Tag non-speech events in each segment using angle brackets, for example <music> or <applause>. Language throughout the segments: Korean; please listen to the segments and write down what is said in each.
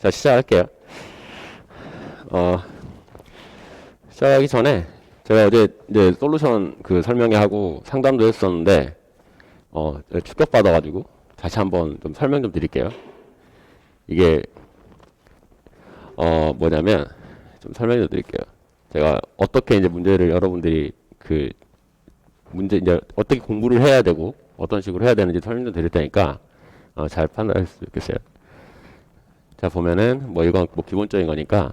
자, 시작할게요. 어, 시작하기 전에 제가 어제 이제 솔루션 그 설명회 하고 상담도 했었는데, 어, 충격받아가지고 다시 한번 좀 설명 좀 드릴게요. 이게, 어, 뭐냐면, 좀 설명 좀 드릴게요. 제가 어떻게 이제 문제를 여러분들이 그 문제 이제 어떻게 공부를 해야 되고 어떤 식으로 해야 되는지 설명 좀 드릴 테니까 어, 잘 판단할 수 있겠어요. 자 보면은 뭐 이건 뭐 기본적인 거니까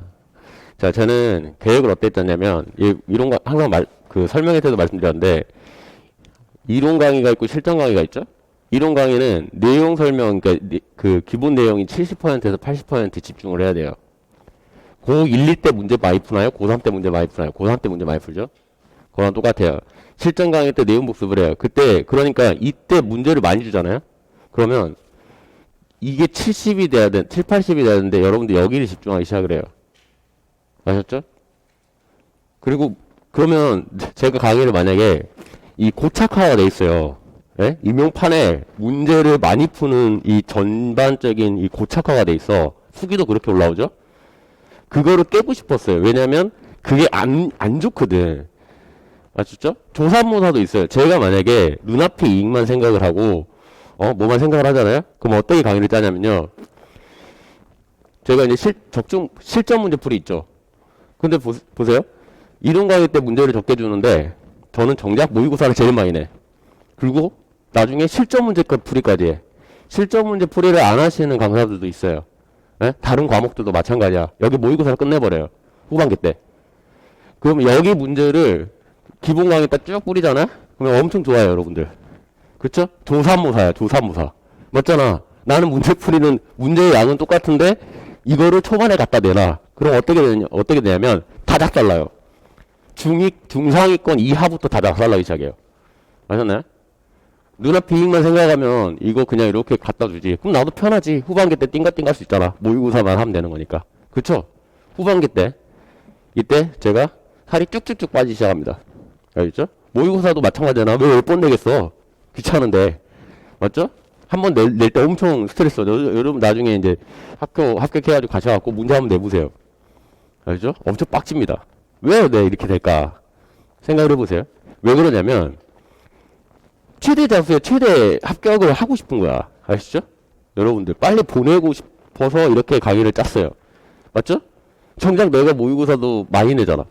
자 저는 계획을 어떻게 짰냐면 이 이론 강 항상 말 그 설명회 때도 말씀드렸는데 이론 강의가 있고 실전 강의가 있죠. 이론 강의는 내용 설명 그러니까 니- 그 기본 내용이 70%에서 80% 집중을 해야 돼요. 고1, 2때 문제 많이 푸나요? 고3 때 문제 많이 푸나요? 고3 때 문제 많이 풀죠? 그거랑 똑같아요. 실전 강의 때 내용 복습을 해요. 그때 그러니까 이때 문제를 많이 주잖아요. 그러면 이게 70이 돼야 돼, 7, 80이 돼야 되는데 여러분들 여기를 집중하기 시작을 해요. 아셨죠? 그리고 그러면 제가 강의를 만약에 이 고착화가 돼 있어요. 예? 임용판에 문제를 많이 푸는 이 전반적인 이 고착화가 돼 있어. 후기도 그렇게 올라오죠? 그거를 깨고 싶었어요. 왜냐면 그게 안, 안 좋거든. 아셨죠? 조산모사도 있어요. 제가 만약에 눈앞의 이익만 생각을 하고, 어, 뭐만 생각을 하잖아요? 그럼 어떻게 강의를 짜냐면요. 제가 이제 실, 적중, 실전 문제 풀이 있죠. 근데 보, 보세요. 이론 강의 때 문제를 적게 주는데, 저는 정작 모의고사를 제일 많이 내. 그리고 나중에 실전 문제 풀이까지 해. 실전 문제 풀이를 안 하시는 강사들도 있어요. 예? 다른 과목들도 마찬가지야. 여기 모의고사를 끝내버려요. 후반기 때. 그럼 여기 문제를 기본 강의 때쭉 뿌리잖아? 그러면 엄청 좋아요, 여러분들. 그쵸? 조산모사야, 조산모사. 맞잖아. 나는 문제 풀이는, 문제의 양은 똑같은데, 이거를 초반에 갖다 내놔. 그럼 어떻게 되냐, 어떻게 되냐면, 다 작살나요. 중위, 중상위권 이하부터 다 작살나기 시작해요. 아셨나요? 눈앞 이익만 생각하면, 이거 그냥 이렇게 갖다 주지. 그럼 나도 편하지. 후반기 때 띵가띵가 할 수 있잖아. 모의고사만 하면 되는 거니까. 그쵸? 후반기 때. 이때 제가 살이 쭉쭉쭉 빠지기 시작합니다. 알겠죠? 모의고사도 마찬가지잖아. 왜 10번 내겠어? 귀찮은데. 맞죠? 한 번 낼 때 엄청 스트레스 여러분 나중에 이제 학교 합격해가지고 가셔갖고 문제 한번 내보세요. 알죠? 엄청 빡칩니다. 왜 내 이렇게 될까? 생각을 해보세요. 왜 그러냐면, 최대 자수에 최대 합격을 하고 싶은 거야. 아시죠? 여러분들, 빨리 보내고 싶어서 이렇게 강의를 짰어요. 맞죠? 정작 내가 모의고사도 많이 내잖아.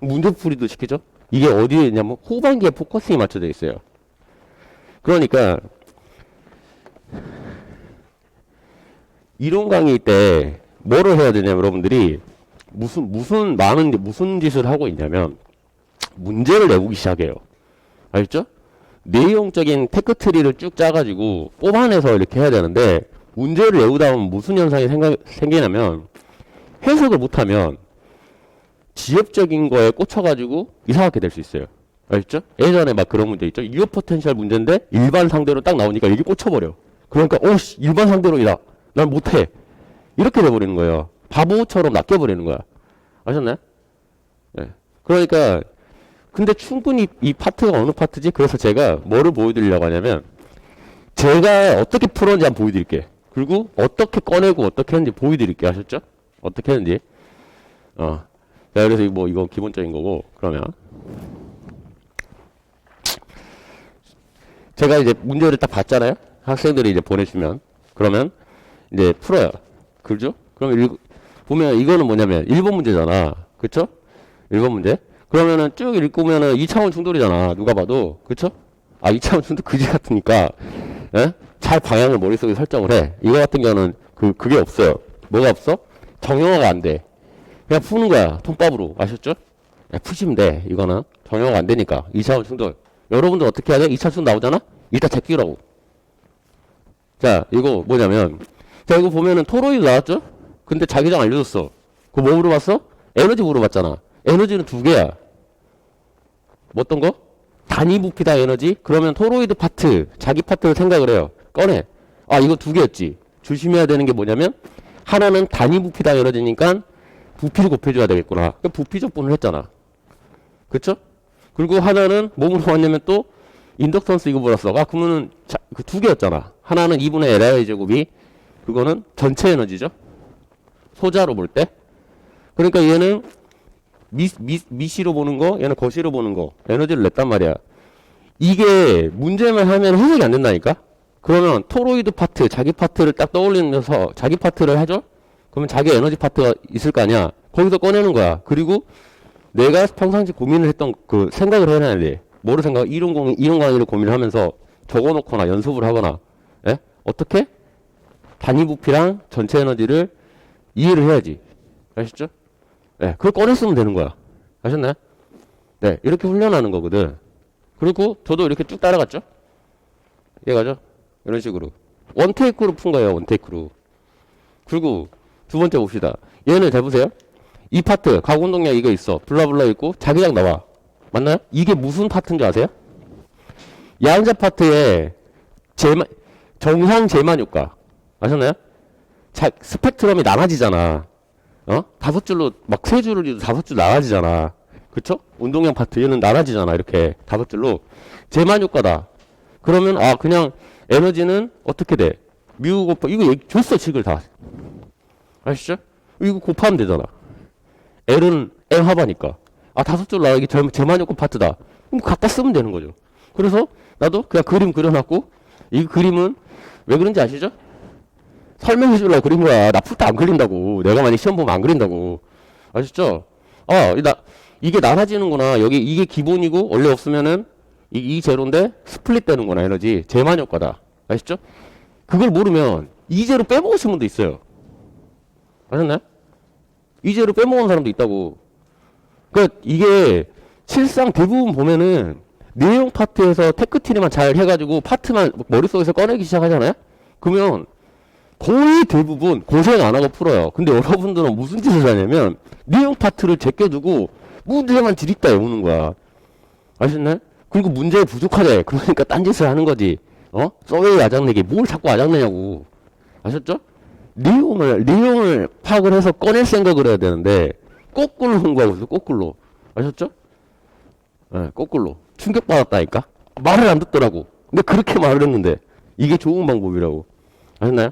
문제풀이도 시키죠? 이게 어디에 있냐면 후반기에 포커싱이 맞춰져 있어요. 그러니까 이론 강의 때 뭐를 해야 되냐면 여러분들이 무슨 무슨 많은 무슨 짓을 하고 있냐면 문제를 내보기 시작해요. 알죠? 내용적인 테크트리를 쭉 짜가지고 뽑아내서 이렇게 해야 되는데 문제를 외우다 보면 무슨 현상이 생각, 생기냐면 해석을 못하면 지엽적인 거에 꽂혀가지고 이상하게 될 수 있어요. 알죠? 예전에 막 그런 문제 있죠? 유효 포텐셜 문제인데 일반 상대로 딱 나오니까 이게 꽂혀버려. 그러니까 오씨 일반 상대로이다. 난 못해. 이렇게 돼버리는 거예요. 바보처럼 낚여버리는 거야. 아셨나요? 예. 그러니까 근데 충분히 이 파트가 어느 파트지? 그래서 제가 뭐를 보여드리려고 하냐면 제가 어떻게 풀었는지 한번 보여드릴게. 그리고 어떻게 꺼내고 어떻게 했는지 보여드릴게. 아셨죠? 어떻게 했는지. 어. 자, 그래서 뭐 이건 기본적인 거고 그러면 제가 이제 문제를 딱 봤잖아요. 학생들이 이제 보내주면 그러면 이제 풀어요. 그죠? 그럼 일, 보면 이거는 뭐냐면 1번 문제잖아. 그쵸? 1번 문제. 그러면은 쭉 읽으면은 2차원 충돌이잖아. 누가 봐도. 그쵸? 아, 2차원 충돌 그지 같으니까, 예? 잘 방향을 머릿속에 설정을 해. 이거 같은 경우는 그, 그게 없어요. 뭐가 없어? 정형화가 안 돼. 그냥 푸는 거야. 통밥으로. 아셨죠? 야, 푸시면 돼. 이거는. 정형화가 안 되니까. 2차원 충돌. 여러분들 어떻게 돼? 2차 충돌 나오잖아? 일단 제끼라고. 자, 이거 뭐냐면, 자, 이거 보면은 토로이드 나왔죠? 근데 자기장 알려줬어. 그거 뭐 물어봤어? 에너지 물어봤잖아. 에너지는 두 개야. 뭐 어떤 거? 단위 부피다 에너지? 그러면 토로이드 파트, 자기 파트를 생각을 해요. 꺼내. 아, 이거 두 개였지. 조심해야 되는 게 뭐냐면, 하나는 단위 부피다 에너지니까 부피를 곱해줘야 되겠구나. 그 부피 적 분을 했잖아. 그쵸? 그리고 하나는 뭐 물어봤냐면 또, 인덕턴스 이거 물었어. 아, 그러면은 그두 개였잖아. 하나는 2분의 LI 제곱이, 그거는 전체 에너지죠? 소자로 볼 때. 그러니까 얘는 미, 미, 미시로 보는 거, 얘는 거시로 보는 거, 에너지를 냈단 말이야. 이게 문제만 하면 해석이 안 된다니까? 그러면 토로이드 파트, 자기 파트를 딱 떠올리면서 자기 파트를 해줘? 그러면 자기 에너지 파트가 있을 거 아니야? 거기서 꺼내는 거야. 그리고 내가 평상시 고민을 했던 그 생각을 해놔야 돼. 뭐를 생각, 이론 공, 이론 강의를 고민을 하면서 적어 놓거나 연습을 하거나, 예? 어떻게? 단위 부피랑 전체 에너지를 이해를 해야지. 아시죠? 네, 그걸 꺼냈으면 되는 거야. 아셨나요? 네, 이렇게 훈련하는 거거든. 그리고 저도 이렇게 쭉 따라갔죠? 이해가죠? 이런 식으로. 원테이크로 푼 거예요, 원테이크로. 그리고 두 번째 봅시다. 얘는 잘 보세요. 이 파트, 가공동량 이거 있어. 블라블라 있고, 자기장 나와. 맞나요? 이게 무슨 파트인 줄 아세요? 양자 파트에 제만, 정상 제만 효과. 아셨나요? 자, 스펙트럼이 나눠지잖아. 어? 다섯 줄로, 막 세 줄을 다섯 줄 나눠지잖아. 그쵸? 운동량 파트, 얘는 나눠지잖아. 이렇게. 다섯 줄로. 제만 효과다. 그러면, 아, 그냥 에너지는 어떻게 돼? 뮤 곱하, 이거 줬어, 식을 다. 아시죠? 이거 곱하면 되잖아. L은 M 합하니까. 아, 다섯 줄 나가기 제- 제만 효과 파트다. 그럼 갖다 쓰면 되는 거죠. 그래서 나도 그냥 그림 그려놨고, 이 그림은 왜 그런지 아시죠? 설명해 주려고 그린 거야. 나 풀도 안 그린다고. 내가 만약 시험 보면 안 그린다고. 아시죠? 아, 이 나, 이게 나눠지는구나. 여기 이게 기본이고, 원래 없으면은 이, 이 제로인데 스플릿 되는구나, 에너지. 제만 효과다. 아시죠? 그걸 모르면 이 제로 빼먹으신 분도 있어요. 아셨나요? 이 제로 빼먹은 사람도 있다고. 그러니까 이게 실상 대부분 보면은 내용 파트에서 테크트리만 잘 해가지고 파트만 머릿속에서 꺼내기 시작하잖아요? 그러면 거의 대부분 고생 안 하고 풀어요. 근데 여러분들은 무슨 짓을 하냐면 내용 파트를 제껴두고 문제만 지립다 외우는 거야. 아셨나요? 그리고 문제에 부족하대. 그러니까 딴짓을 하는 거지. 어? 서웨이 아작내기 뭘 자꾸 아작내냐고. 아셨죠? 내용을 내용을 파악을 해서 꺼낼 생각을 해야 되는데 거꾸로 공부하고 있어. 거꾸로. 아셨죠? 예, 거꾸로. 충격 받았다니까. 말을 안 듣더라고. 근데 그렇게 말을 했는데 이게 좋은 방법이라고. 아셨나요?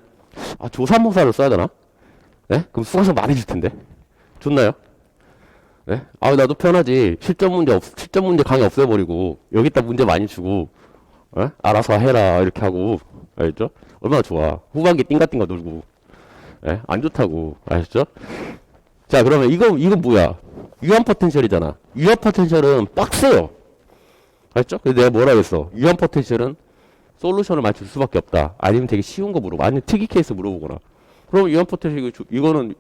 아, 조삼모사를 써야 되나? 네? 그럼 수강생 많이 줄 텐데. 좋나요? 네? 아, 나도 편하지. 실전 문제 없, 실전 문제 강의 없애버리고, 여기다 문제 많이 주고, 예? 알아서 해라, 이렇게 하고, 알죠? 얼마나 좋아. 후반기 띵가띵가 놀고, 예? 안 좋다고, 아셨죠? 자, 그러면 이거, 이건 뭐야? 유한 포텐셜이잖아. 유한 포텐셜은 빡세요. 알죠? 그래서 내가 뭐라 그랬어? 유한 포텐셜은 솔루션을 맞출 수밖에 없다. 아니면 되게 쉬운 거 물어보. 아니면 특이 케이스 물어보거나. 그럼 유한 포텐셜 이거 주- 이거는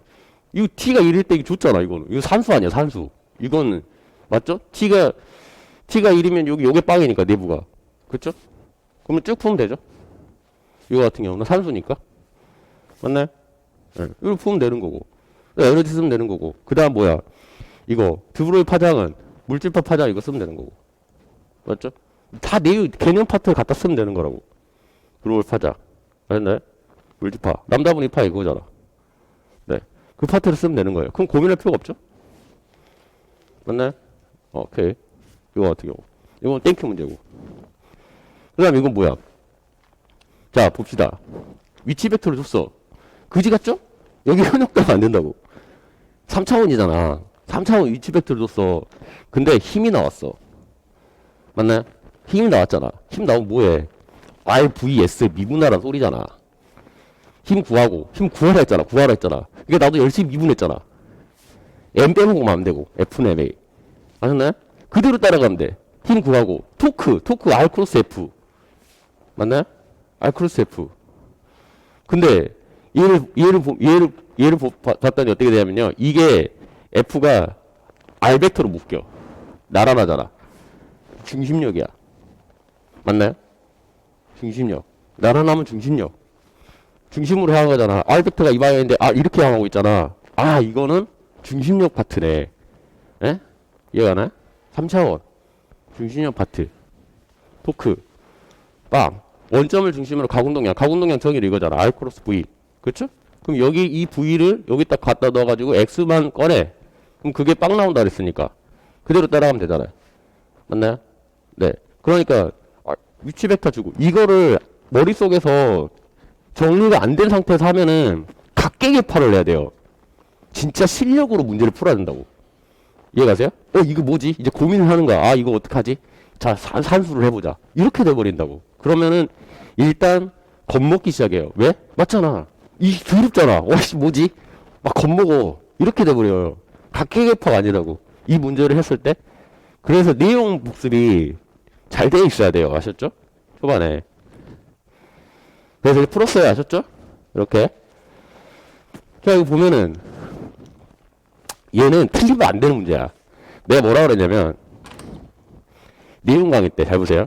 이거 t가 1일 때 이게 좋잖아. 이거는 이거 산수 아니야 산수. 이거는 맞죠? t가 t가 1이면 여기 요게 빵이니까 내부가 그렇죠? 그러면 쭉 풀면 되죠. 이거 같은 경우는 산수니까 맞나요? 네. 이걸 풀면 되는 거고 네, 에너지 쓰면 되는 거고 그 다음 뭐야? 이거 드브로이 파장은 물질파 파장 이거 쓰면 되는 거고 맞죠? 다 내용 개념 파트를 갖다 쓰면 되는 거라고. 브로울 파자. 알았나요? 물지파. 남다분 이 파 이거잖아. 네. 그 파트를 쓰면 되는 거예요. 그럼 고민할 필요가 없죠? 맞나요? 어, 오케이. 이거 같은 경우. 이건 땡큐 문제고. 그 다음 이건 뭐야? 자, 봅시다. 위치 벡터를 줬어. 그지 같죠? 여기 현역도가 안 된다고. 3차원이잖아. 3차원 위치 벡터를 줬어. 근데 힘이 나왔어. 맞나요? 힘이 나왔잖아. 힘 나오면 뭐해? RVS 미분하란 소리잖아. 힘 구하고, 힘 구하라 했잖아. 구하라 했잖아. 이게 나도 열심히 미분했잖아. M 빼먹으면 안 되고, F는 MA. 아셨나요? 그대로 따라가면 돼. 힘 구하고, 토크, 토크 R 크로스 F. 맞나요? R 크로스 F. 근데, 얘를, 얘를, 보- 얘를, 얘를 봤더니 어떻게 되냐면요. 이게 F가 R 벡터로 묶여. 날아나잖아. 중심력이야. 맞나요? 중심력. 날아나면 중심력. 중심으로 향한 거잖아. R 벡터가 이 방향인데, 아, 이렇게 향하고 있잖아. 아, 이거는 중심력 파트네. 예? 이해가 나요? 3차원. 중심력 파트. 토크. 빵. 원점을 중심으로 가공동량. 가공동량 정의를 이거잖아. R 크로스 V. 그쵸? 그럼 여기 이 V를 여기 딱 갖다 넣어가지고 X만 꺼내. 그럼 그게 빵 나온다 그랬으니까. 그대로 따라가면 되잖아요. 맞나요? 네. 그러니까 아, 위치 벡터 주고 이거를 머릿속에서 정리가 안 된 상태에서 하면은 각계계 파를 해야 돼요. 진짜 실력으로 문제를 풀어야 된다고. 이해가세요? 어, 이거 뭐지? 이제 고민을 하는 거야. 아, 이거 어떡하지? 자, 산, 산수를 해보자. 이렇게 돼버린다고. 그러면은, 일단, 겁먹기 시작해요. 왜? 맞잖아. 이, 두렵잖아. 와씨, 뭐지? 막 겁먹어. 이렇게 돼버려요. 각계개파가 아니라고. 이 문제를 했을 때. 그래서 내용 복습이 잘돼 있어야 돼요. 아셨죠? 초반에. 그래서 풀었어요. 아셨죠? 이렇게. 자, 이거 보면은, 얘는 틀리면 안 되는 문제야. 내가 뭐라 그랬냐면, 내용 강의 때, 잘 보세요.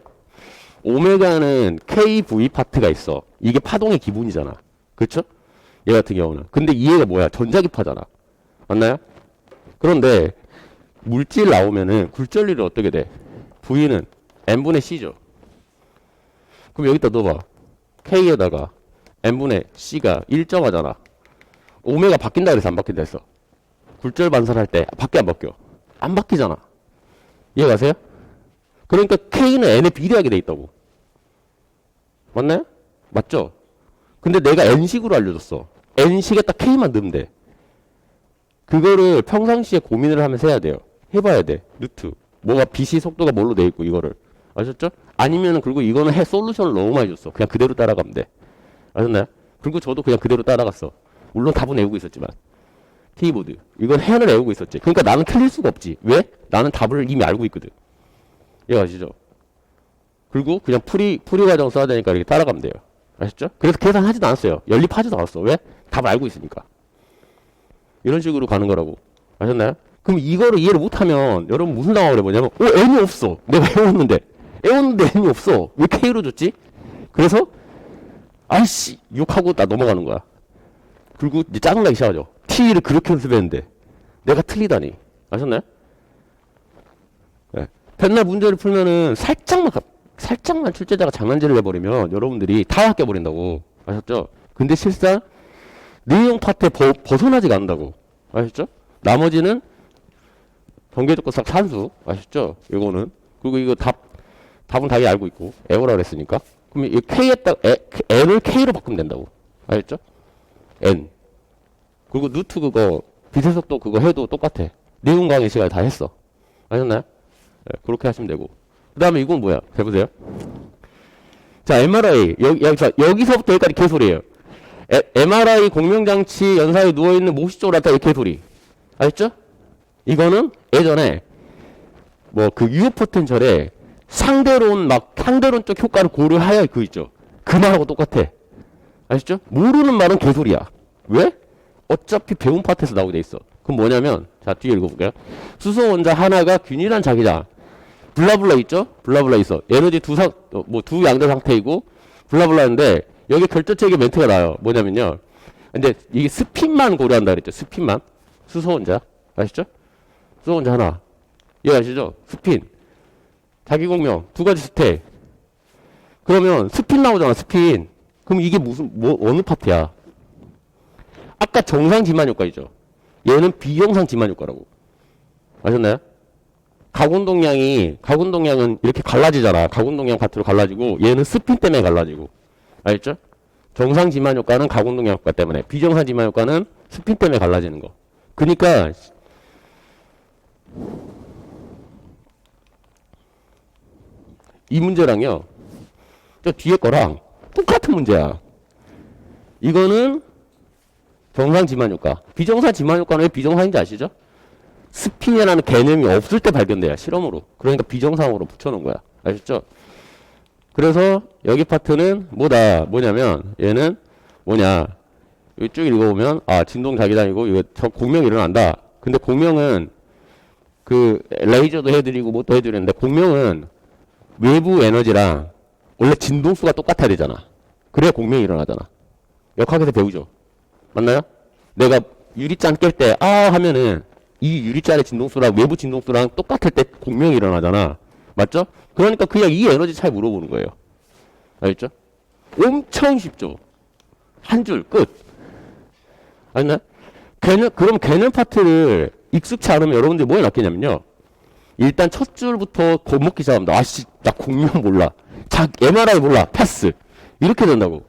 오메가는 KV 파트가 있어. 이게 파동의 기본이잖아. 그쵸? 얘 같은 경우는. 근데 이해가 뭐야? 전자기파잖아. 맞나요? 그런데, 물질 나오면은, 굴절리를 어떻게 돼? V는 N분의 C죠. 그럼 여기다 넣어봐. K에다가 N분의 C가 일정하잖아. 오메가 바뀐다 그래서 안 바뀐다 했어. 굴절 반사할 때 바뀌어 안 바뀌어? 안 바뀌잖아. 이해 가세요? 그러니까 K는 N에 비례하게 돼 있다고. 맞나요? 맞죠? 근데 내가 N식으로 알려줬어. N식에 딱 K만 넣으면 돼. 그거를 평상시에 고민을 하면서 해야 돼요. 해봐야 돼. 루트. 뭐가 BC 속도가 뭘로 돼 있고 이거를. 아셨죠? 아니면은 그리고 이거는 해 솔루션을 너무 많이 줬어. 그냥 그대로 따라가면 돼. 아셨나요? 그리고 저도 그냥 그대로 따라갔어. 물론 답은 외우고 있었지만. 키보드. 이건 해안을 외우고 있었지. 그러니까 나는 틀릴 수가 없지. 왜? 나는 답을 이미 알고 있거든. 이해 가시죠? 그리고 그냥 풀이, 풀이 과정 써야 되니까 이렇게 따라가면 돼요. 아셨죠? 그래서 계산하지도 않았어요. 연립하지도 않았어. 왜? 답을 알고 있으니까. 이런 식으로 가는 거라고. 아셨나요? 그럼 이거를 이해를 못하면 여러분 무슨 상황을 해보냐면 어 N이 없어. 내가 외웠는데. 외웠는데 N이 없어. 왜 K로 줬지? 그래서 아이씨 욕하고 나 넘어가는 거야. 그리고 이제 짜증나기 시작하죠. T를 그렇게 연습했는데 내가 틀리다니. 아셨나요? 네. 맨날 문제를 풀면은 살짝만 가- 살짝만 출제자가 장난질을 해버리면 여러분들이 다 아껴버린다고. 아셨죠? 근데 실상 내용 파트에 버, 벗어나지가 않는다고. 아셨죠? 나머지는 경계조건상 산수. 아셨죠? 이거는. 그리고 이거 답, 답은 답이 알고 있고. 에어라 그랬으니까. 그러면 이 K에 딱, 에, N을 K로 바꾸면 된다고. 아셨죠? N. 그리고 루트 그거, 비세속도 그거 해도 똑같아. 내용 강의 시간에 다 했어. 아셨나요? 네, 그렇게 하시면 되고. 그 다음에 이건 뭐야? 해보세요. 자, MRI. 여기, 여기서, 여기서부터 여기까지 개소리예요. 에, MRI 공명장치 연사에 누워있는 모시 쪽으로 나타나 개소리. 아셨죠? 이거는 예전에 뭐 그 유효 포텐셜에 상대론 막 상대론 쪽 효과를 고려하여 그 있죠. 그 말하고 똑같아. 아시죠? 모르는 말은 개소리야. 왜? 어차피 배운 파트에서 나오게 돼 있어. 그럼 뭐냐면 자 뒤에 읽어볼게요. 수소 원자 하나가 균일한 자기장. 블라블라 있죠? 블라블라 있어. 에너지 두상뭐두 양대 상태이고 블라블라인데 여기 결정적인 멘트가 나요. 뭐냐면요. 근데 이게 스핀만 고려한다 그랬죠. 스핀만. 수소 원자. 아시죠? 수소 원자 하나. 이해하시죠? 스핀. 자기 공명 두 가지 스택. 그러면 스핀 나오잖아. 스핀. 그럼 이게 무슨 뭐 어느 파트야? 아까 정상 지만 효과이죠. 얘는 비정상 지만 효과라고. 아셨나요? 가운동량이 가운동량은 이렇게 갈라지잖아. 가운동량 파트로 갈라지고 얘는 스핀 때문에 갈라지고. 알겠죠? 정상 지만 효과는 가운동량 효과 때문에, 비정상 지만 효과는 스핀 때문에 갈라지는 거. 그러니까 이 문제랑요. 저 뒤에 거랑 똑같은 문제야. 이거는 정상 지만 효과. 비정상 지만 효과는 왜 비정상인지 아시죠? 스핀이라는 개념이 없을 때 발견돼요. 실험으로. 그러니까 비정상으로 붙여놓은 거야. 아셨죠? 그래서 여기 파트는 뭐다? 뭐냐면 얘는 뭐냐? 여기 쭉 읽어보면 아 진동 자기장이고 이거 저 공명이 일어난다. 근데 공명은 그 레이저도 해드리고 뭐도 해드리는데 공명은 외부 에너지랑 원래 진동수가 똑같아야 되잖아. 그래야 공명이 일어나잖아. 역학에서 배우죠. 맞나요? 내가 유리잔 깰 때 아 하면은 이 유리잔의 진동수랑 외부 진동수랑 똑같을 때 공명이 일어나잖아. 맞죠? 그러니까 그냥 이 에너지 차이 물어보는 거예요. 알겠죠? 엄청 쉽죠. 한 줄 끝. 아시나요? 개념, 그럼 개념 파트를 익숙치 않으면 여러분들이 뭐에 낚이냐면요. 일단 첫 줄부터 겁먹기 시작합니다. 아씨, 나 공명 몰라. 자, MRI 몰라. 패스. 이렇게 된다고.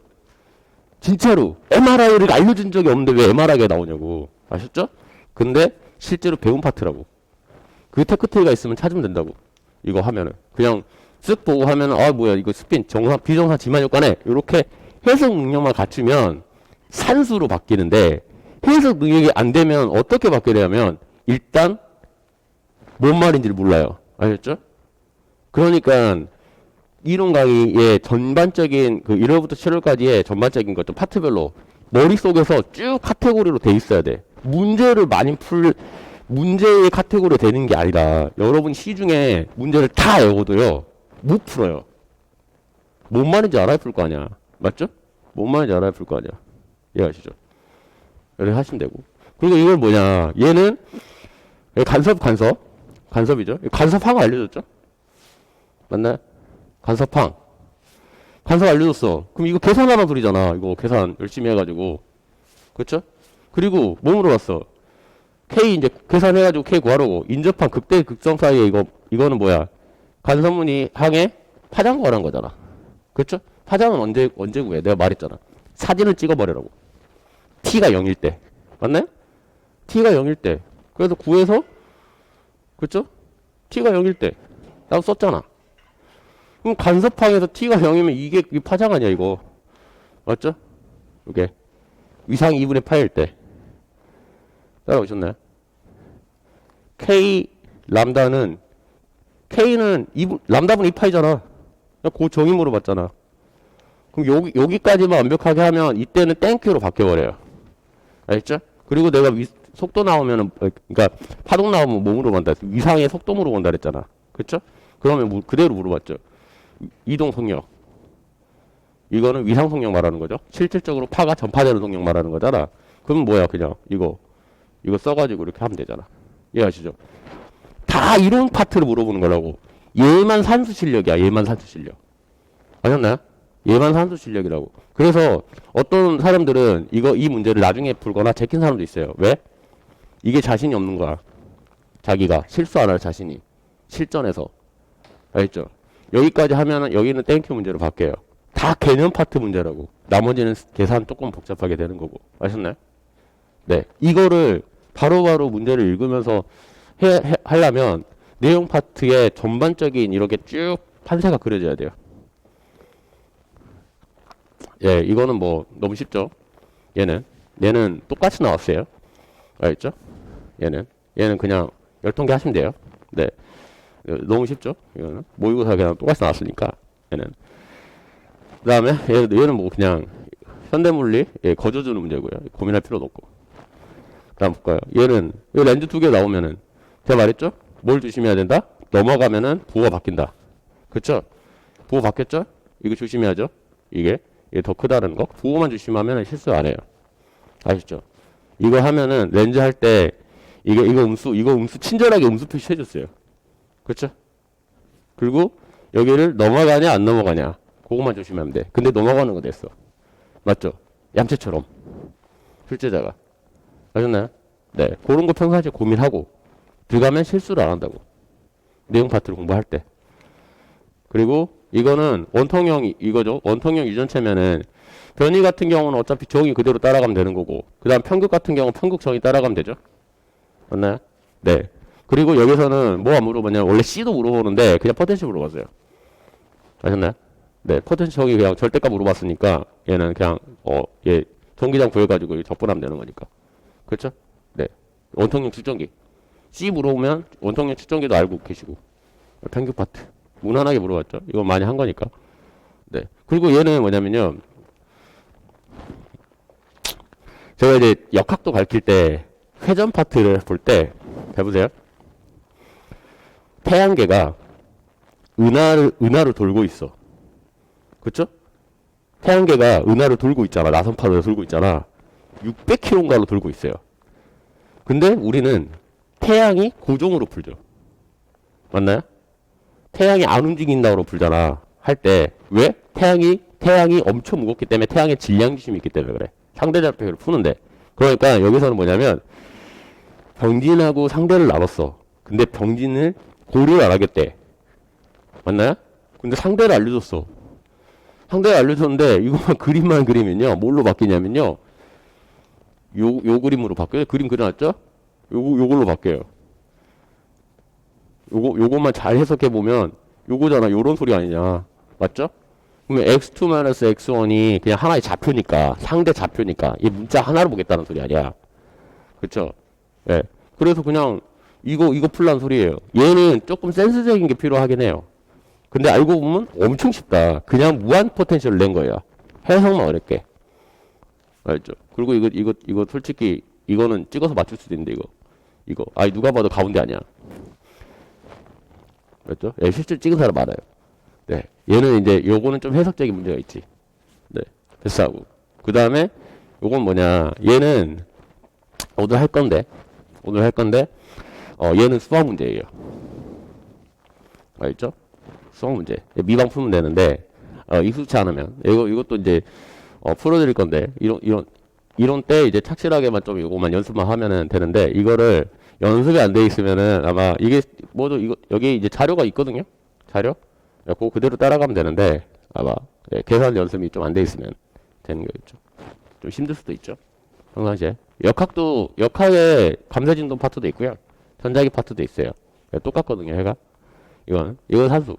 진짜로. MRI를 알려준 적이 없는데 왜 MRI가 나오냐고. 아셨죠? 근데 실제로 배운 파트라고. 그 테크트리가 있으면 찾으면 된다고. 이거 하면은 그냥 쓱 보고 하면은 아 뭐야 이거 스핀 정상 비정상 지만 효과네. 이렇게 해석 능력만 갖추면 산수로 바뀌는데 해석 능력이 안 되면 어떻게 바뀌게 되냐면 일단 뭔 말인지를 몰라요. 아셨죠? 그러니까 이론 강의의 전반적인 그 1월부터 7월까지의 전반적인 것좀 파트별로 머릿속에서 쭉 카테고리로 돼 있어야 돼. 문제를 많이 풀 문제의 카테고리로 되는 게 아니라 여러분 시중에 문제를 다 외워도요. 못 풀어요. 뭔 말인지 알아야 풀 거 아니야. 맞죠? 뭔 말인지 알아야 풀 거 아니야. 이해하시죠? 이렇게 하시면 되고. 그리고 이걸 뭐냐. 얘는 간섭 간섭 간섭이죠. 간섭하고 알려줬죠? 맞나요? 간섭항. 간섭 알려줬어. 그럼 이거 계산하라 소리잖아. 이거 계산 열심히 해가지고. 그쵸? 그리고 뭐 물어봤어? K 이제 계산해가지고 K 구하라고. 인접한 극대 극성 사이에 이거, 이거는 뭐야? 간섭문이 항에 파장 구하는 거잖아. 그쵸? 파장은 언제, 언제 구해? 내가 말했잖아. 사진을 찍어버리라고. T가 0일 때. 맞나요? T가 0일 때. 그래서 구해서, 그쵸? T가 0일 때. 라고 썼잖아. 그럼 간섭항에서 t가 0이면 이게 이 파장 아니야 이거 맞죠? 이게 위상 2분의 파일 때 따라오셨나요? k 람다는 k는 2분 람다분 2파이잖아 그 정의 물어봤잖아 그럼 여기 여기까지만 완벽하게 하면 이때는 땡큐로 바뀌어버려요 알겠죠? 그리고 내가 위, 속도 나오면은 어, 그러니까 파동 나오면 뭐 물어본다 위상의 속도 물어본다 그랬잖아 그쵸? 그러면 뭐 그대로 물어봤죠 이동 속력. 이거는 위상 속력 말하는 거죠. 실질적으로 파가 전파되는 속력 말하는 거잖아. 그럼 뭐야, 그냥 이거 이거 써가지고 이렇게 하면 되잖아. 이해하시죠? 다 이런 파트를 물어보는 거라고. 얘만 산수 실력이야. 얘만 산수 실력. 아셨나요? 얘만 산수 실력이라고. 그래서 어떤 사람들은 이거 이 문제를 나중에 풀거나 제낀 사람도 있어요. 왜? 이게 자신이 없는 거야. 자기가 실수 안 할 자신이 실전에서 알겠죠? 여기까지 하면은 여기는 땡큐 문제로 바뀌어요. 다 개념 파트 문제라고. 나머지는 계산 조금 복잡하게 되는 거고. 아셨나요? 네. 이거를 바로바로 문제를 읽으면서 해, 해, 하려면 내용 파트의 전반적인 이렇게 쭉 판세가 그려져야 돼요. 예, 이거는 뭐 너무 쉽죠? 얘는. 얘는 똑같이 나왔어요. 알겠죠? 얘는. 얘는 그냥 열통계 하시면 돼요. 네. 너무 쉽죠? 이거는 모의고사 그냥 똑같이 나왔으니까 얘는 그 다음에 얘는, 얘는 뭐 그냥 현대물리 예, 거저 주는 문제고요 고민할 필요도 없고 그 다음 볼까요 얘는 이 렌즈 두 개 나오면은 제가 말했죠? 뭘 조심해야 된다? 넘어가면은 부호가 바뀐다 그쵸? 부호 바뀌었죠? 이거 조심해야죠 이게 이게 더 크다는 거 부호만 조심하면 실수 안 해요 아시죠? 이거 하면은 렌즈 할 때 이게 이거 음수 이거 음수 친절하게 음수 표시해 줬어요 그렇죠? 그리고 여기를 넘어가냐 안 넘어가냐 그것만 조심하면 돼. 근데 넘어가는 거 됐어. 맞죠? 얌체처럼 출제자가 아셨나요? 네, 그런 거 평상시에 고민하고 들어가면 실수를 안 한다고. 내용 파트를 공부할 때. 그리고 이거는 원통형 이거죠. 원통형 유전체면은 변이 같은 경우는 어차피 정의 그대로 따라가면 되는 거고 그다음 편극 같은 경우는 편극 정의 따라가면 되죠. 맞나요? 네. 그리고 여기서는 뭐가 물어보냐면 원래 C도 물어보는데 그냥 퍼텐시 물어봤어요. 아셨나요? 네, 퍼텐시 저기 그냥 절대값 물어봤으니까 얘는 그냥 어얘 전기장 구해가지고 적분하면 되는 거니까. 그렇죠? 네, 원통형 측정기. C 물어보면 원통형 측정기도 알고 계시고 평균 파트 무난하게 물어봤죠. 이거 많이 한 거니까. 네. 그리고 얘는 뭐냐면요. 제가 이제 역학도 가르칠 때 회전 파트를 볼 때 해보세요. 태양계가 은하를 은하로 돌고 있어. 그렇죠? 태양계가 은하로 돌고 있잖아. 나선판으로 돌고 있잖아. 600km인가로 돌고 있어요. 근데 우리는 태양이 고정으로 풀죠. 맞나요? 태양이 안 움직인다고 풀잖아. 할 때 왜? 태양이 태양이 엄청 무겁기 때문에 태양의 질량 지심이 있기 때문에 그래. 상대 좌표를 푸는데. 그러니까 여기서는 뭐냐면 병진하고 상대를 나눴어. 근데 병진을 고려를 안 하겠대. 맞나요? 근데 상대를 알려줬어. 상대를 알려줬는데 이거만 <laughs> 그림만 그리면요. 뭘로 바뀌냐면요. 요, 요 그림으로 바뀌어요. 그림 그려놨죠? 요거 요걸로 바뀌어요. 요거 요것만 잘 해석해 보면 요거잖아. 요런 소리 아니냐. 맞죠? 그러면 x2 x1이 그냥 하나의 좌표니까 상대 좌표니까 이 문자 하나로 보겠다는 소리 아니야. 그쵸? 예. 그래서 그냥 이거 이거 풀란 소리예요. 얘는 조금 센스적인 게 필요하긴 해요. 근데 알고 보면 엄청 쉽다. 그냥 무한 포텐셜을 낸 거예요. 해석만 어렵게. 알죠? 그리고 이거 이거 이거 솔직히 이거는 찍어서 맞출 수도 있는데 이거 이거 아니 누가 봐도 가운데 아니야. 맞죠? 예, 실제 찍은 사람 많아요. 네. 얘는 이제 요거는 좀 해석적인 문제가 있지. 네. 패스하고. 그 다음에 요건 뭐냐. 얘는 오늘 할 건데, 오늘 할 건데, 어, 얘는 수학 문제예요. 알죠? 수학 문제. 미방 풀면 되는데, 어, 익숙치 않으면. 이거, 이것도 이제, 어, 풀어드릴 건데, 이런, 이런, 이런 때 이제 착실하게만 좀 이거만 연습만 하면은 되는데, 이거를 연습이 안 돼 있으면은 아마 이게, 뭐도 이거, 여기 이제 자료가 있거든요? 자료? 예, 그거 그대로 따라가면 되는데 아마 예, 계산 연습이 좀 안 돼 있으면 되는 거겠죠. 좀 힘들 수도 있죠. 평상시에 역학도 역학에 감세진동 파트도 있고요. 전자기 파트도 있어요. 예, 똑같거든요. 해가 이거는 이건 산수.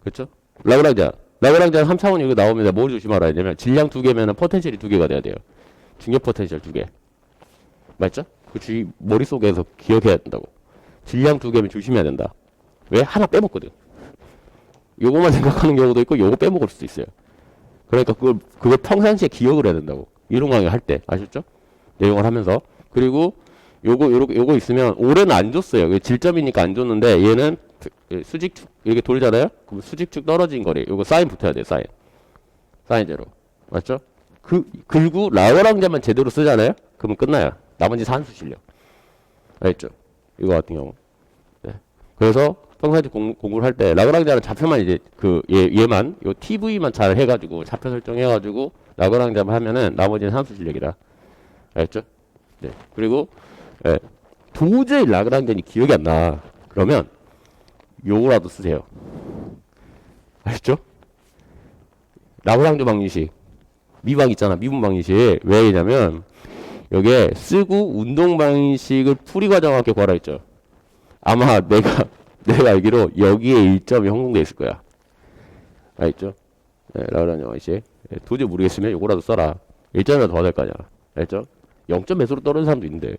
그렇죠? 라그랑자 라그랑자 3차원 이거 나오면 뭘 조심하라 했냐면 질량 두 개면은 포텐셜이 두 개가 돼야 돼요. 중력 포텐셜 두 개. 맞죠? 그 주의 머릿속에서 기억해야 된다고. 질량 두 개면 조심해야 된다. 왜? 하나 빼먹거든. 요거만 <laughs> 생각하는 경우도 있고 요거 빼먹을 수도 있어요. 그러니까 그걸 그걸 평상시에 기억을 해야 된다고. 이론 강의 할 때 아셨죠? 내용을 하면서 그리고 요거 요거 요거 있으면 올해는 안 줬어요. 질점이니까 안 줬는데 얘는 수직축 이렇게 돌잖아요. 그럼 수직축 떨어진 거리. 요거 사인 붙어야 돼. 사인. 사인 제로. 맞죠? 그 그리고 라워랑자만 제대로 쓰잖아요. 그러면 끝나요. 나머지 산수 실력. 알겠죠? 이거 같은 경우. 네. 그래서 평상시 공, 공부를 할 때 라그랑자는 좌표만 이제 그 얘, 얘만 요 TV만 잘 해가지고 좌표 설정해가지고 라그랑자만 하면은 나머지는 함수 실력이다. 알겠죠? 네. 그리고 예, 도저히 라그랑자니 기억이 안 나. 그러면 요거라도 쓰세요. 알겠죠? 라그랑자 방정식 미방 있잖아 미분 방정식 왜 이냐면 여기에 쓰고 운동 방식을 풀이 과정하게 구하라 했죠. 아마 내가 <laughs> 내가 알기로 여기에 1점이 형성돼 있을 거야. 알겠죠? 네, 라그란 영화식. 네, 도저히 모르겠으면 요거라도 써라. 1점이라도 더 받을 거 아니야. 알겠죠? 0점 매수로 떨어진 사람도 있는데.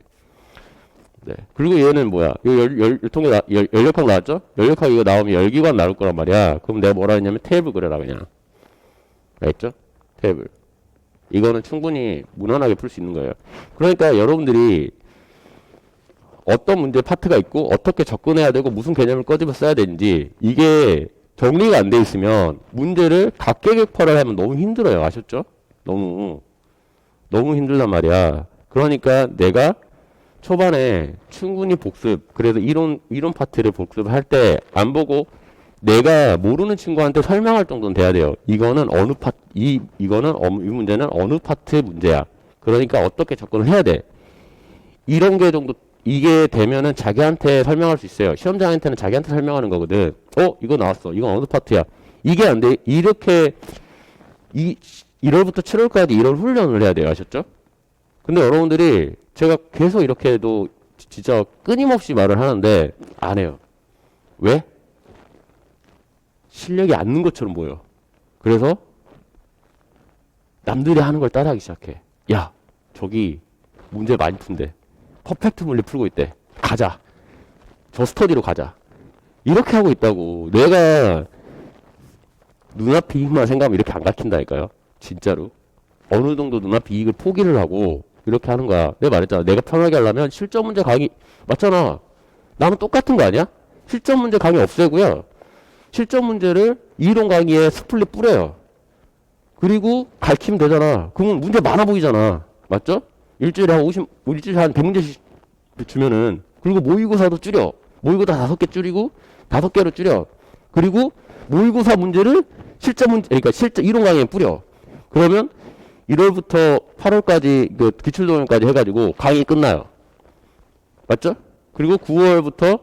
네. 그리고 얘는 뭐야? 이거 열, 열, 통에 나, 열, 열역학 나왔죠? 열역학 이거 나오면 열기관 나올 거란 말이야. 그럼 내가 뭐라 했냐면 테이블 그래라, 그냥. 알겠죠? 테이블. 이거는 충분히 무난하게 풀 수 있는 거예요. 그러니까 여러분들이 어떤 문제 파트가 있고 어떻게 접근해야 되고 무슨 개념을 꺼집어 써야 되는지 이게 정리가 안 돼 있으면 문제를 각계격파를 하면 너무 힘들어요. 아셨죠? 너무 너무 힘들단 말이야. 그러니까 내가 초반에 충분히 복습 그래서 이론 이론 파트를 복습할 때 안 보고 내가 모르는 친구한테 설명할 정도는 돼야 돼요. 이거는 어느 파트 이 이거는 어, 이 문제는 어느 파트 문제야. 그러니까 어떻게 접근을 해야 돼. 이런 게 정도 이게 되면은 자기한테 설명할 수 있어요. 시험장한테는 자기한테 설명하는 거거든. 어, 이거 나왔어. 이건 어느 파트야? 이게 안 돼. 이렇게 이 1월부터 7월까지 이런 훈련을 해야 돼요. 아셨죠? 근데 여러분들이 제가 계속 이렇게 해도 지- 진짜 끊임없이 말을 하는데 안 해요. 왜? 실력이 않는 것처럼 보여. 그래서 남들이 하는 걸 따라하기 시작해. 야, 저기 문제 많이 푼대. 퍼펙트 물리 풀고 있대. 가자. 저 스터디로 가자. 이렇게 하고 있다고. 내가 눈앞 이 익만 생각하면 이렇게 안 가르친다니까요. 진짜로. 어느 정도 눈앞 이 익을 포기를 하고 이렇게 하는 거야. 내가 말했잖아. 내가 편하게 하려면 실전 문제 강의 맞잖아. 나는 똑같은 거 아니야? 실전 문제 강의 없애고요. 실전 문제를 이론 강의에 스플릿 뿌려요. 그리고 가르치면 되잖아. 그러면 문제 많아 보이잖아. 맞죠? 일주일에 한 50, 일주일에 한 100문제씩 주면은, 그리고 모의고사도 줄여. 모의고사 다섯 개 줄이고, 다섯 개로 줄여. 그리고 모의고사 문제를 실전 문제, 그러니까 실전 이론 강의에 뿌려. 그러면 1월부터 8월까지 그 기출도형까지 해가지고 강의 끝나요. 맞죠? 그리고 9월부터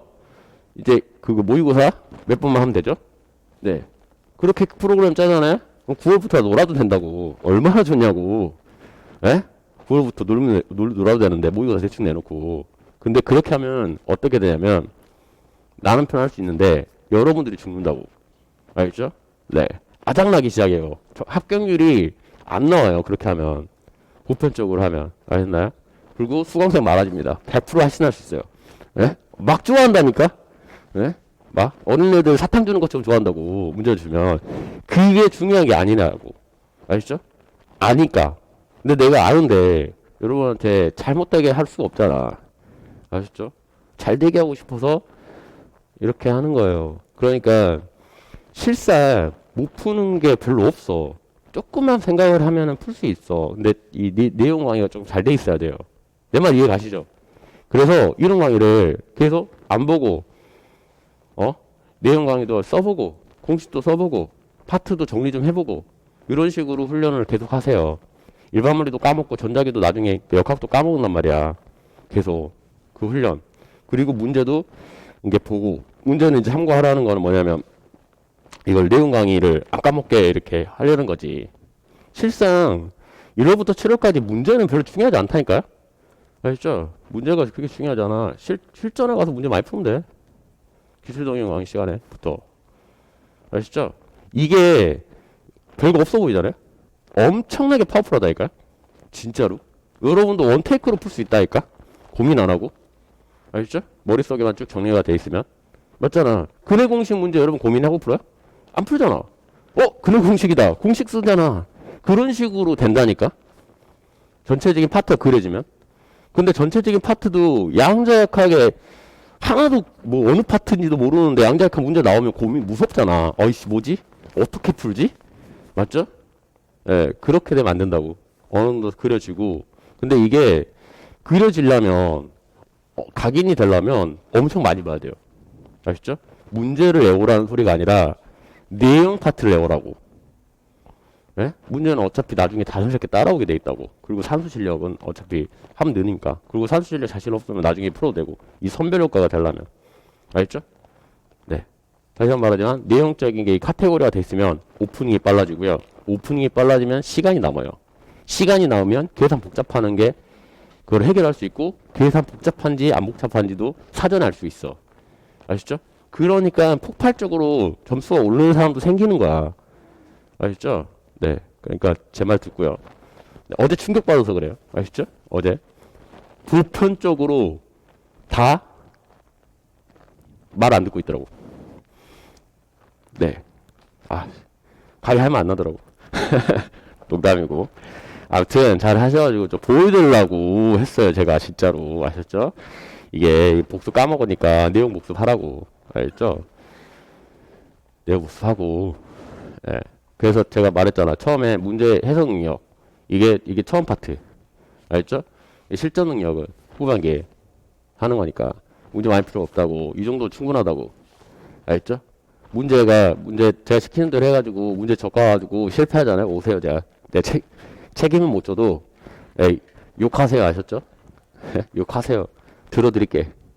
이제 그거 모의고사 몇 번만 하면 되죠? 네. 그렇게 프로그램 짜잖아요? 그럼 9월부터 놀아도 된다고. 얼마나 좋냐고. 에? 9월부터 놀면, 놀, 놀아도 되는데, 모의고사 대충 내놓고. 근데 그렇게 하면 어떻게 되냐면 나는 편 할 수 있는데 여러분들이 죽는다고. 알겠죠? 네. 아작나기 시작해요. 저 합격률이 안 나와요. 그렇게 하면. 보편적으로 하면. 알겠나요? 그리고 수강생 많아집니다. 100% 하신할 수 있어요. 예? 막 좋아한다니까? 예? 막 어린애들 사탕 주는 것처럼 좋아한다고 문제 주면 그게 중요한 게 아니냐고. 아시죠? 아니까. 근데 내가 아는데 여러분한테 잘못되게 할 수가 없잖아. 아셨죠? 잘 되게 하고 싶어서 이렇게 하는 거예요. 그러니까 실상 못 푸는 게 별로 없어. 조금만 생각을 하면은 풀 수 있어. 근데 이 내, 내용 강의가 좀 잘 돼 있어야 돼요. 내 말 이해 가시죠? 그래서 이런 강의를 계속 안 보고 어? 내용 강의도 써보고 공식도 써보고 파트도 정리 좀 해보고 이런 식으로 훈련을 계속 하세요. 일반물리도 까먹고 전자기도 나중에 역학도 까먹는단 말이야. 계속 그 훈련. 그리고 문제도 이게 보고 문제는 이제 참고하라는 거는 뭐냐면 이걸 내용 강의를 안 까먹게 이렇게 하려는 거지. 실상 1월부터 7월까지 문제는 별로 중요하지 않다니까요? 아시죠? 문제가 그렇게 중요하잖아. 실, 실전에 가서 문제 많이 푸면 돼. 기술동영 강의 시간에부터. 아시죠? 이게 별거 없어 보이잖아요? 엄청나게 파워풀하다니까? 진짜로? 여러분도 원테이크로 풀 수 있다니까? 고민 안 하고? 아시죠? 머릿속에만 쭉 정리가 돼 있으면? 맞잖아. 근해 공식 문제 여러분 고민하고 풀어요? 안 풀잖아. 어? 근해 공식이다. 공식 쓰잖아. 그런 식으로 된다니까? 전체적인 파트가 그려지면? 근데 전체적인 파트도 양자역학에 하나도 뭐 어느 파트인지도 모르는데 양자역학 문제 나오면 고민 무섭잖아. 어이씨 뭐지? 어떻게 풀지? 맞죠? 예, 그렇게 되면 안 된다고. 어느 정도 그려지고. 근데 이게 그려지려면 어, 각인이 되려면 엄청 많이 봐야 돼요. 아시죠? 문제를 외우라는 소리가 아니라 내용 파트를 외우라고. 예? 문제는 어차피 나중에 자연스럽게 따라오게 돼 있다고. 그리고 산수 실력은 어차피 하면 느니까. 그리고 산수 실력 자신 없으면 나중에 풀어도 되고. 이 선별 효과가 되려면. 알겠죠? 네. 다시 한 번 말하지만 내용적인 게 이 카테고리가 돼 있으면 오프닝이 빨라지고요. 오프닝이 빨라지면 시간이 남아요. 시간이 남으면 계산 복잡하는 게 그걸 해결할 수 있고 계산 복잡한지 안 복잡한지도 사전에 알 수 있어. 아시죠? 그러니까 폭발적으로 점수가 오르는 사람도 생기는 거야. 아시죠? 네. 그러니까 제 말 듣고요. 네, 어제 충격받아서 그래요. 아시죠? 어제. 보편적으로 다 말 안 듣고 있더라고. 네. 아, 가위 하면 안 나더라고. <laughs> 농담이고. 아무튼 잘 하셔가지고 좀 보여드리려고 했어요. 제가 진짜로. 아셨죠? 이게 복습 까먹으니까 내용 복습하라고. 알겠죠? 내용 복습하고. 예. 그래서 제가 말했잖아. 처음에 문제 해석 능력. 이게, 이게 처음 파트. 알겠죠? 이 실전 능력은 후반기에 하는 거니까. 문제 많이 필요 없다고. 이 정도 충분하다고. 알겠죠? 문제가, 문제, 제가 시키는 대로 해가지고, 문제 적어가지고 실패하잖아요. 오세요, 제가. 내 책, 책임은 못 져도, 에이, 욕하세요. 아셨죠? <laughs> 욕하세요. 들어드릴게.